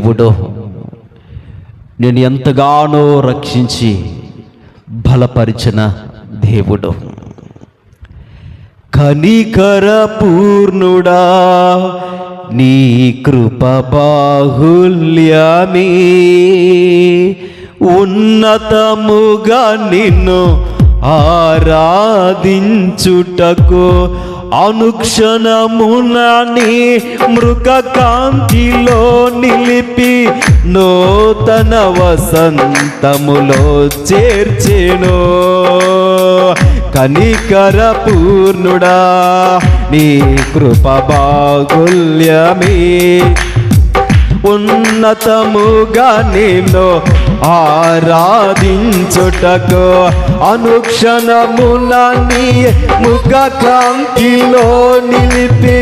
దేవుడు నేను ఎంతగానో రక్షించి బలపరిచిన దేవుడు. కనికర పూర్ణుడా నీ కృప బాహుల్యమే. ఉన్నతముగా నిన్ను ఆరాధించుటకు అనుక్షణమునని మృగ కాంతిలో నిలిపి నూతన వసంతములో చేర్చెను. కనికర పూర్ణుడా నీ కృప బాగుల్యమే. ఉన్నతముగా నేను ఆరాధించుటకు అనుక్షణమున నీ ముఖ కాంతిలో నిలిపి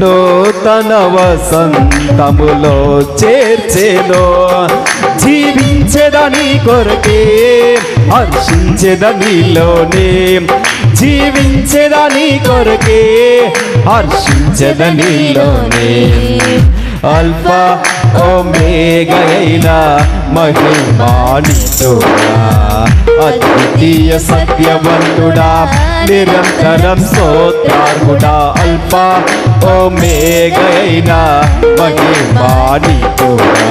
నూతన వసంతములో చేర్చేలో జీవించదని కొరకే హర్షించదనిలోనే జీవించదని కొరకే హర్షించదనిలోనే అల్ఫా ఓమేగైన మహిమానితుడా అద్వితీయ సత్యవంతుడా నిరంతరం స్తోత్రార్హుడా. అల్ఫా ఓమేగైన మహిమానితుడా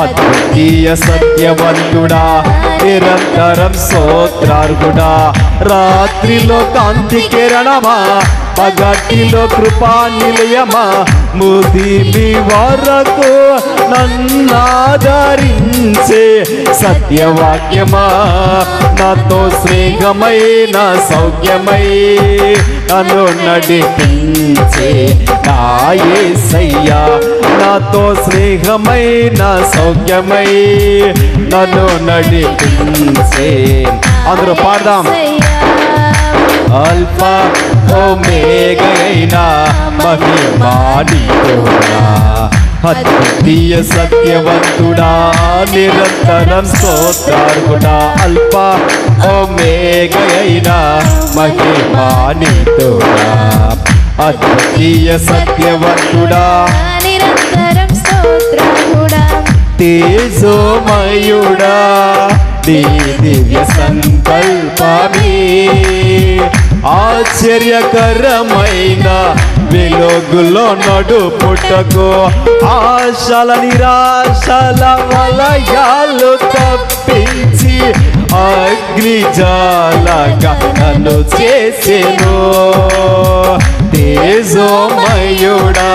అద్వితీయ సత్యవంతుడా నిరంతరం స్తోత్రార్హుడా. రాత్రిలో కాంతి కిరణమా పగటిలో కృపా నిలయమా. ముదిమి వరకు నన్నాదరించే సత్యవాక్యమా. నాతో స్నేహమైన సౌఖ్యమై నన్ను నడిపించే నాయసయ్యా నాతో స్నేహమైన సౌఖ్యమై నన్ను నడిపించే. అందరూ పాడదాం. అల్ఫా ఓమేగైన మహిమానితోడా అద్వితీయ సత్యవంతుడా నిరంతరం స్తోత్రార్హుడా అల్ఫా ఓమేగైన మహిమానితోడా. అద్వితీయ సత్యవంతుడా నిరంతరం స్తోత్రముడా తేజోమయుడా నీ దివ్య సంకల్పమే ఆశ్చర్యకరమైన వెలుగులో నడుపుటకు ఆశల నిరాశల వలయాలు తప్పించి అగ్నిజాలగా నన్ను చేసెను. తేజోమయుడా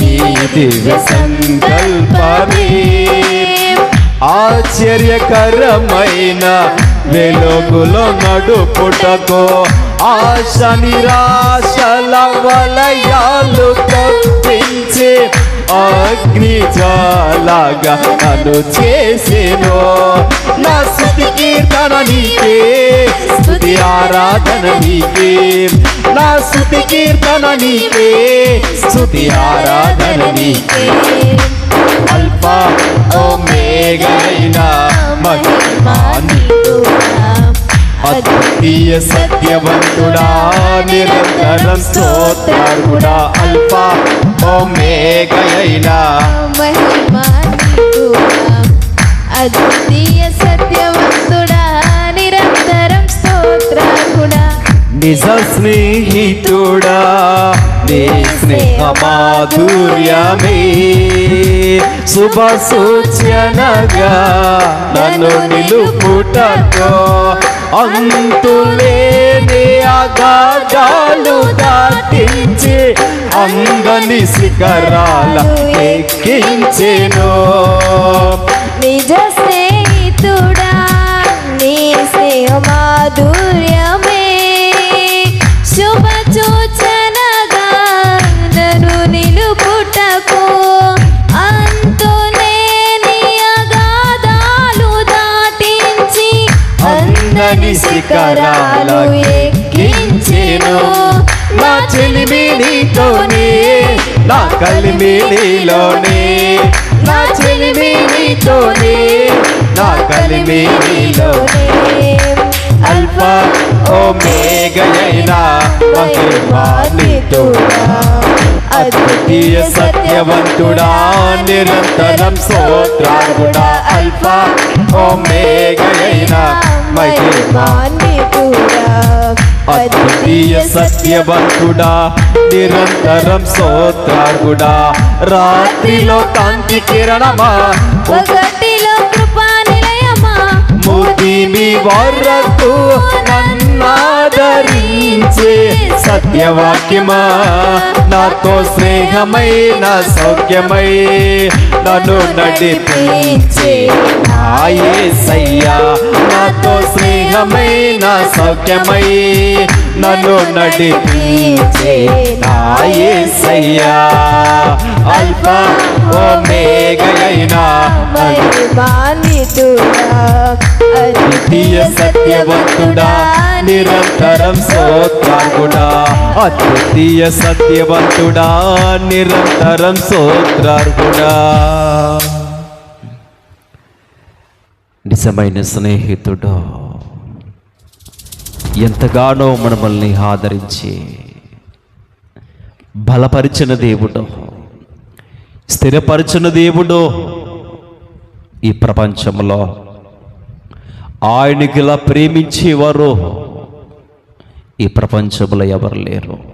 నీ దివ్య సంకల్పమే. ఆశ్చర్యకరమైన వెలుగులో నడుపుటకు ఆశ నిరాశల వలయాలు తప్పించి అగ్ని జాలాగా నన్ను చేసేను నా స్థుతి కీర్తన నీకే స్థుతి ఆరాధన నీకే. నా స్థుతి కీర్తన నీకే స్థుతి ఆరాధన నీకే. అల్ఫా ఓమేగైన మహిమానితుడా అద్వితీయ సత్యవంతుడా నిరంతరం స్తోత్రార్హుడా. అల్ప ఓమేగైన మహిమాన్వితుడా అద్వితీయ సత్యవంతుడా నిరంతరం స్తోత్రార్హుడా. నిజ స్నేహితుడా నీ స్నేహ మాధుర్యమే శుభ సూచనగా నన్ను నిలుపుటతో అంతులేని అగాధాలు దాటించి అందని శిఖరాల ఎక్కించెను. నిజ అందని శిఖరాలు ఎక్కించెను నా చెలిమి నీతోనే నా కలిమి నీలోనే నా చెలిమి నీతోనే నా కలిమి నీలోనే అల్ఫా ఓమేగయైన మహిమానితుడా అద్వితీయ సత్యవంతుడా నిరంతరం స్తోత్రార్గుడా. అల్ఫా ఓమేగైన మహిమా మహిమాన్వితుడా అద్వితీయ సత్యవంతుడా నిరంతరం స్తోత్రార్గుడా రాత్రిలో కాంతి కిరణమా ఒకటిలో కృపా నిలయమా ముదిమి వరకు నన్నాదరించే సత్యవాక్యమా? నాతో స్నేహమై నా సౌఖ్యమై నన్ను నడిపించే నాయే సయ్యా నాతో స్నేహమై నా సౌఖ్యమై నన్ను నడిపించే నాయే సయ్యా అల్ఫా ఓమేగైనా మహిమాన్వితుడా ద్వితీయ సత్యవంతుడా నిరంతరం స్తోత్రార్గుడా అద్వితీయ సత్యవంతుడా నిరంతరం స్తోత్రార్గుడా. నిజమైన స్నేహితుడు ఎంతగానో మనమల్ని ఆదరించి బలపరిచిన దేవుడు స్థిరపరిచిన దేవుడు ఈ ప్రపంచంలో. ఆయనకిలా ప్రేమించేవారు ఈ ప్రపంచంలో ఎవరు లేరు.